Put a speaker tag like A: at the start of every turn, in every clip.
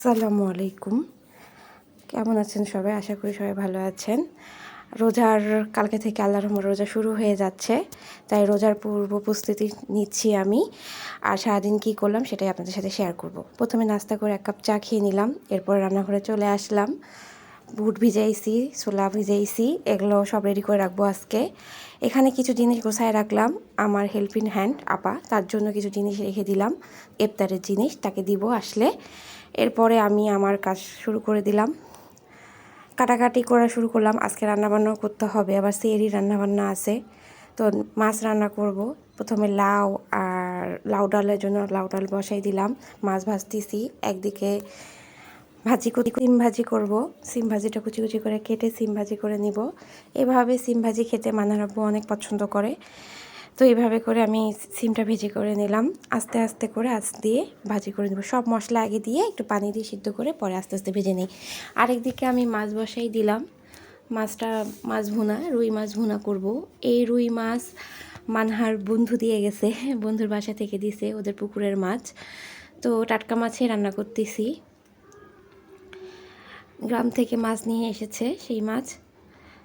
A: আসসালামু আলাইকুম। কেমন আছেন সবাই? আশা করি সবাই ভালো আছেন। রোজার কালকে থেকে আল্লাহ রহমান রোজা শুরু হয়ে যাচ্ছে, তাই রোজার পূর্ব প্রস্তুতি নিচ্ছি আমি। আর সারাদিন কী করলাম সেটাই আপনাদের সাথে শেয়ার করব। প্রথমে নাস্তা করে এক কাপ চা খেয়ে নিলাম, এরপর রান্নাঘরে চলে আসলাম। বুট ভিজাইছি ছোলা ভিজাইছি, এগুলো সব রেডি করে রাখব আজকে। এখানে কিছু জিনিস গোছায় রাখলাম, আমার হেল্পিং হ্যান্ড আপা, তার জন্য কিছু জিনিস রেখে দিলাম ইফতারের জিনিস, তাকে দিব আসলে। এরপরে আমি আমার কাজ শুরু করে দিলাম। কাটাকাটি করা শুরু করলাম, আজকে রান্নাবান্নাও করতে হবে, আবার সেরি রান্নাবান্না আছে। তো মাছ রান্না করব, প্রথমে লাউ আর লাউ ডালের জন্য লাউ ডাল বসাই দিলাম, মাছ ভাজতেছি, একদিকে ভাজি করি সিম ভাজি করব। সিম ভাজিটা কুচি কুচি করে কেটে সিম ভাজি করে নিব। এভাবে সিম ভাজি খেতে মানার অনেক পছন্দ করে। তো এইভাবে করে আমি সিমটা ভেজে করে নিলাম। আস্তে আস্তে করে আস দিয়ে ভাজি করে নেব। সব মশলা আগে দিয়ে একটু পানি দিয়ে সিদ্ধ করে পরে আস্তে আস্তে ভেজে নিই। আরেকদিকে আমি মাছ বসাই দিলাম। মাছটা মাছ ভুনা, রুই মাছ ভুনা করব। এই রুই মাছ মানহার বন্ধু দিয়ে গেছে। বন্ধুর বাসা থেকে দিছে ওদের পুকুরের মাছ। তো টাটকা মাছে রান্না করতেছি। গ্রাম থেকে মাছ নিয়ে এসেছে সেই মাছ।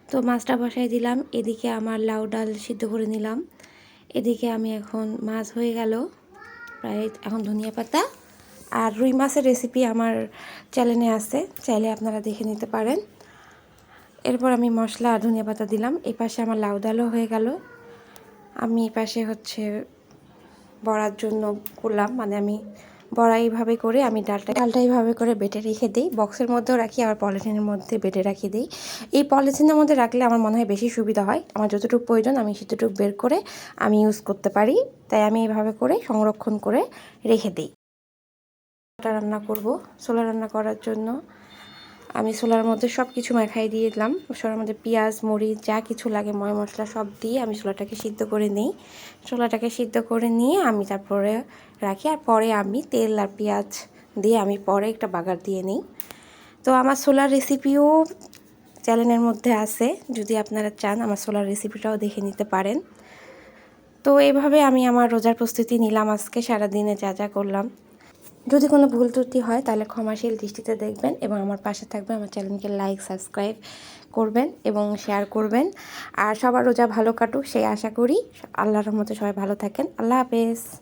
A: তো মাছটা বসাই দিলাম, এদিকে আমার লাউ ডাল সিদ্ধ করে নিলাম। এদিকে আমি এখন মাছ হয়ে গেল, প্রায় এখন ধনিয়া পাতা আর রুই মাছের রেসিপি আমার চ্যানেলে আছে, চাইলে আপনারা দেখে নিতে পারেন। এরপর আমি মশলা আর ধনিয়া পাতা দিলাম এই পাশে আমার লাউ ডালও হয়ে গেল। আমি এই পাশে হচ্ছে বড়ার জন্য করলাম মানে আমি বড়া এইভাবে করে আমি ডালটা ডালটা এইভাবে করে বেটে রেখে দিই। বক্সের মধ্যেও রাখি, আবার পলিথিনের মধ্যে বেটে রাখি দিই। এই পলিথিনের মধ্যে রাখলে আমার মনে হয় বেশি সুবিধা হয়। আমার যতটুকু প্রয়োজন আমি সেতুটুকু বের করে আমি ইউজ করতে পারি। তাই আমি এইভাবে করে সংরক্ষণ করে রেখে দিই। রান্না করব, ছোলা রান্না করার জন্য। আমি ছোলার মধ্যে সব কিছু মাখাই দিয়ে দিলাম। ছোলার মধ্যে পেঁয়াজ, মরিচ, যা কিছু লাগে, ময় মশলা সব দিয়ে আমি ছোলাটাকে সিদ্ধ করে নিই। ছোলাটাকে সিদ্ধ করে নিয়ে আমি তারপরে রাখি আর পরে আমি তেল আর পেঁয়াজ দিয়ে আমি পরে একটা বাগার দিয়ে নিই। তো আমার ছোলার রেসিপিও চ্যানেলের মধ্যে আছে। যদি আপনারা চান, আমার সোলার রেসিপিটাও দেখে নিতে পারেন। তো এইভাবে আমি আমার রোজার প্রস্তুতি নিলাম আজকে, সারাদিনে যা যা করলাম। যদি কোনো ভুল ত্রুটি হয়, তাহলে ক্ষমাশীল দৃষ্টিতে দেখবেন এবং আমার পাশে থাকবে আমার চ্যানেলকে লাইক, সাবস্ক্রাইব করবেন এবং শেয়ার করবেন। আর সবার রোজা ভালো কাটুক, সেই আশা করি। আল্লাহর রহমতে সবাই ভালো থাকেন। আল্লাহ হাফেজ।